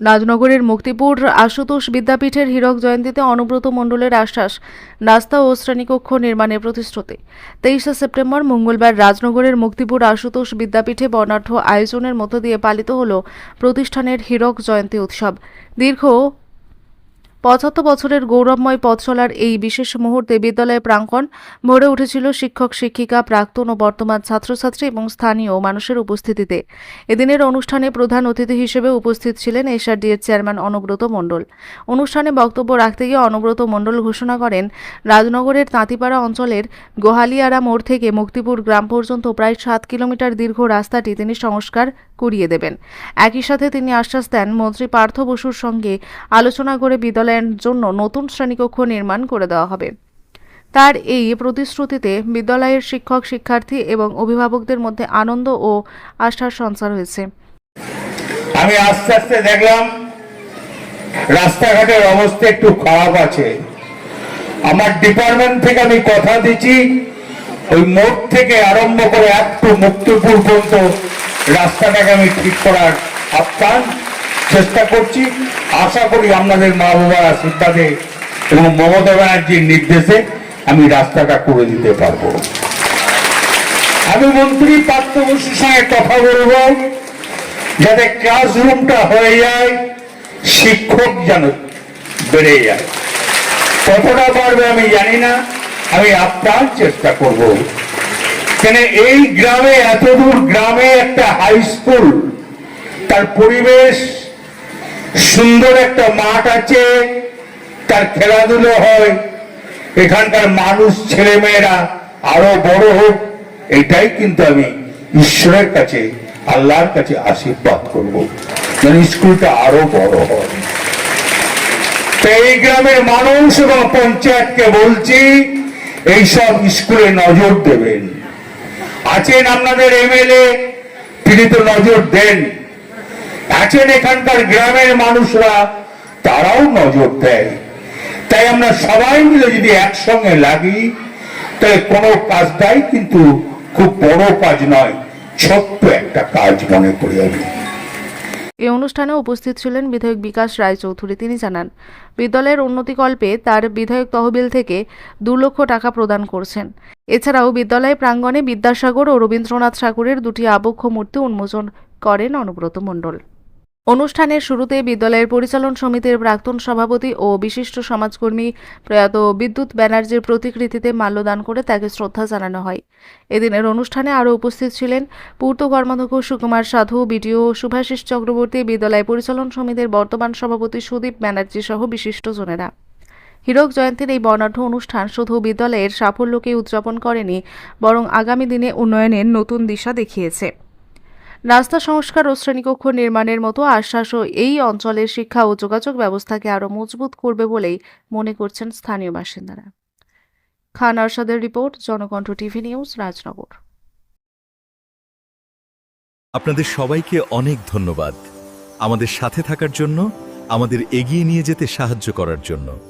রাজনগরের মুক্তিপুর আশুতোষ বিদ্যাপীঠের হীরক জয়ন্তীতে অনুব্রত মণ্ডলের আশ্বাস, নাস্তা ও শ্রেণীকক্ষ নির্মাণের প্রতিশ্রুতি। তেইশে সেপ্টেম্বর মঙ্গলবার রাজনগরের মুক্তিপুর আশুতোষ বিদ্যাপীঠে বর্ণাঢ্য আয়োজনের মধ্য দিয়ে পালিত হল প্রতিষ্ঠানের হীরক জয়ন্তী উৎসব। দীর্ঘ পঁচাত্তর বছরের গৌরবময় পথ চলার এই বিশেষ মুহূর্তে বিদ্যালয়ের প্রাঙ্গণ ভরে উঠেছিল শিক্ষক, শিক্ষিকা, প্রাক্তন ও বর্তমান ছাত্রছাত্রী এবং স্থানীয় মানুষের উপস্থিতিতে। এদিনের অনুষ্ঠানে প্রধান অতিথি হিসেবে উপস্থিত ছিলেন এসআরডিএর চেয়ারম্যান অনুব্রত মণ্ডল। অনুষ্ঠানে বক্তব্য রাখতে গিয়ে অনুব্রত মণ্ডল ঘোষণা করেন, রাজনগরের তাঁতিপাড়া অঞ্চলের গোহালিয়ারা মোড় থেকে মুক্তিপুর গ্রাম পর্যন্ত প্রায় সাত কিলোমিটার দীর্ঘ রাস্তাটি তিনি সংস্কার করিয়ে দেবেন। একই সাথে তিনি আশ্বাস দেন, মন্ত্রী পার্থ বসুর সঙ্গে আলোচনা করে বিদ্যালয়ের জন্য নতুন শ্রেণীকক্ষ নির্মাণ করে দেওয়া হবে। তার এই প্রতিশ্রুতিতে বিদ্যালয়ের শিক্ষক, শিক্ষার্থী এবং অভিভাবকদের মধ্যে আনন্দ ও আস্থার সঞ্চার হয়েছে। আমি আস্তে আস্তে দেখলাম, রাস্তাঘাটের অবস্থা একটু খারাপ আছে। আমার ডিপার্টমেন্ট থেকে আমি কথা দিচ্ছি, ওই মোড় থেকে আরম্ভ করে একটু মুক্তিপুর পর্যন্ত রাস্তাটাকে আমি ঠিক করার আপ্রাণ চেষ্টা করছি। আশা করি আপনাদের মা বাবার আশীর্বাদে এবং মমতা ব্যানার্জির নির্দেশে আমি রাস্তাটা করে দিতে পারব। আমি মন্ত্রী পার্থ বসুর সঙ্গে কথা বলব। যাতে ক্লাসরুমটা হয়ে যায়, শিক্ষক যেন বেড়ে যায়। কতটা পারবে আমি জানি না। আমি আপ্রাণ চেষ্টা করব। কেন এই গ্রামে, এতদূর গ্রামে একটা হাই স্কুল তার পরিবেশ সুন্দর একটা মাঠ আছে, তার খেলাধুলো হয়। এখানকার মানুষ, ছেলেমেয়েরা আরও বড় হোক, এটাই কিন্তু আমি ঈশ্বরের কাছে, আল্লাহর কাছে আশীর্বাদ করব। যেন স্কুলটা আরও বড় হয়। এই গ্রামের মানুষ এবং পঞ্চায়েতকে বলছি, এইসব স্কুলে নজর দেবেন। আছেন আপনাদের এমএলএ, তিনি তো নজর দেন আছেন এখানকার গ্রামের মানুষরা, তারাও নজর দেয়। তাই আমরা সবাই মিলে যদি একসঙ্গে লাগি, তাহলে কোনো কাজটাই কিন্তু খুব বড় কাজ নয়, ছোট্ট একটা কাজ মনে করি আমি। এই অনুষ্ঠানে উপস্থিত ছিলেন বিধায়ক বিকাশ রায়চৌধুরী, তিনি জানান, বিদ্যালয়ের উন্নতিকল্পে তার বিধায়ক তহবিল থেকে দু লক্ষ টাকা প্রদান করছেন। এছাড়াও বিদ্যালয় প্রাঙ্গণে বিদ্যাসাগর ও রবীন্দ্রনাথ ঠাকুরের দুটি আবক্ষ মূর্তি উন্মোচন করেন অনুব্রত মণ্ডল। অনুষ্ঠানের শুরুতে বিদ্যালয়ের পরিচালন সমিতির প্রাক্তন সভাপতি ও বিশিষ্ট সমাজকর্মী প্রয়াত বিদ্যুৎ ব্যানার্জির প্রতিকৃতিতে মাল্যদান করে তাকে শ্রদ্ধা জানানো হয়। এদিনের অনুষ্ঠানে আরও উপস্থিত ছিলেন পূর্ত কর্মাধ্যক্ষ সুকুমার সাধু, বিডিও শুভাশিস চক্রবর্তী, বিদ্যালয় পরিচালন সমিতির বর্তমান সভাপতি সুদীপ ব্যানার্জি সহ বিশিষ্টজনেরা। হীরক জয়ন্তীর এই বর্ণাঢ্য অনুষ্ঠান শুধু বিদ্যালয়ের সাফল্যকে উদযাপন করেনি, বরং আগামী দিনে উন্নয়নের নতুন দিশা দেখিয়েছে। রাস্তা সংস্কার ও শ্রেণীকক্ষ নির্মাণের মতো আশ্বাসও এই অঞ্চলের শিক্ষা ও যোগাযোগ ব্যবস্থাকে আরও মজবুত করবে বলেই মনে করছেন স্থানীয় বাসিন্দারা। Khan আরশাদের report, Janakantha TV news, Rajnagar. আপনাদের সবাইকে অনেক ধন্যবাদ। আমাদের সাথে থাকার জন্য, আমাদের এগিয়ে নিয়ে যেতে সাহায্য করার জন্য।